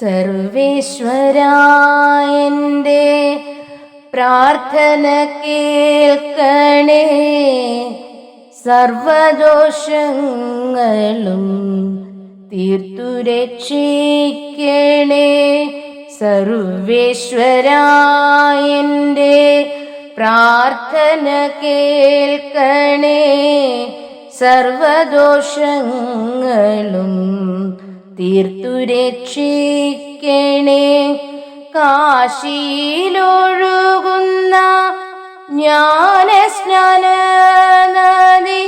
സർവേശ്വരായന്റെ പ്രാർത്ഥന കേൾക്കണേ. സർവദോഷങ്ങളും തീർത്തു രക്ഷിക്കണേ. സർവേശ്വരായന്റെ പ്രാർത്ഥന കേൾക്കണേ. സർവദോഷങ്ങളും തീർത്തു രക്ഷിക്കണേ കാശിയിലൊഴുകുന്ന ജ്ഞാനസ്നാന നദി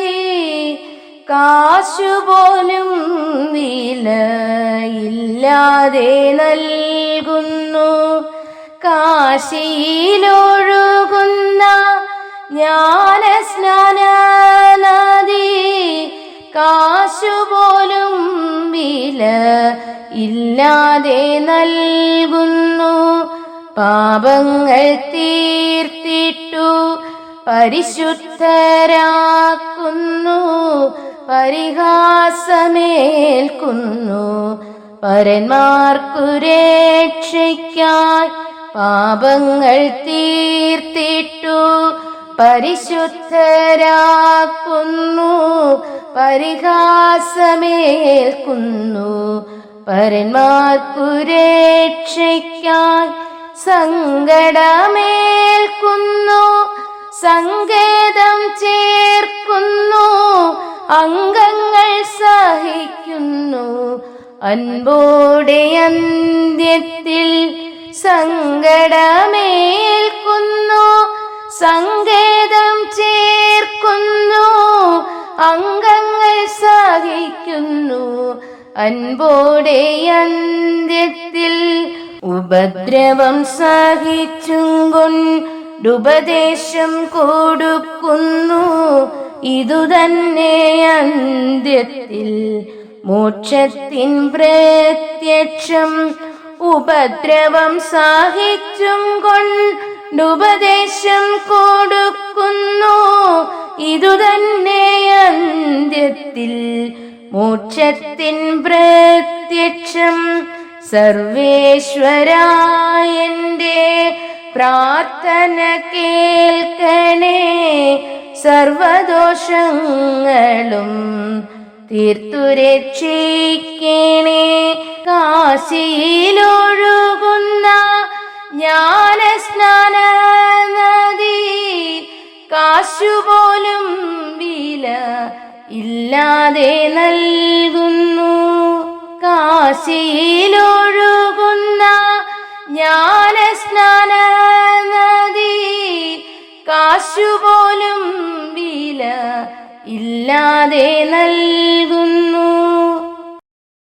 കാശുപോലും വിലയില്ലാതെ നൽകുന്നു. കാശിയിലൊഴുകുന്ന ജ്ഞാനസ്നാന ഇല്ലാതെ നൽകുന്നു. പാപങ്ങൾ തീർത്തിട്ടു പരിശുദ്ധരാക്കുന്നു. പരിഹാസമേൽക്കുന്നു. പരന്മാർക്കു രക്ഷയ്ക്കായി പാപങ്ങൾ തീർത്തിട്ടു പരിശുദ്ധരാക്കുന്നു. പരിഹാസമേൽക്കുന്നു. പരന്മാർക്കു രക്ഷയ്ക്കായി സങ്കടമേൽക്കുന്നു സങ്കേതം ചേർക്കുന്നു അംഗങ്ങൾ സഹിക്കുന്നു. അൻപോടെ അന്ത്യത്തിൽ സങ്കടമേൽക്കുന്നു സങ്കേതം ചേർക്കുന്നു അംഗങ്ങൾ സഹിക്കുന്നു അൻപോടെ അന്ത്യത്തിൽ ഉപദ്രവം സഹിച്ചും കൊണ്ടുപദേശം കൊടുക്കുന്നു. ഇതുതന്നെ അന്ത്യത്തിൽ മോക്ഷത്തിൻ പ്രത്യക്ഷം ഉപദ്രവം സഹിച്ചും കൊണ്ടുപദേശം കൊടുക്കുന്നു. ഇതുതന്നെ അന്ത്യത്തിൽ മോക്ഷത്തിൻ പ്രത്യക്ഷം സർവേശ്വരായന്റെ പ്രാർത്ഥന കേൾക്കണേ. സർവദോഷങ്ങളും തീർത്തു രക്ഷിക്കണേ. കാശിയിലൊഴുകുന്ന ജ്ഞാനസ്നാന നദി കാശുപോലും വില ഇല്ലാതെ നൽകുന്നു. കാശിയിലൊഴുകുന്ന ജ്ഞാനസ്നാന നദി കാശുപോലും വില ഇല്ലാതെ നൽകുന്നു.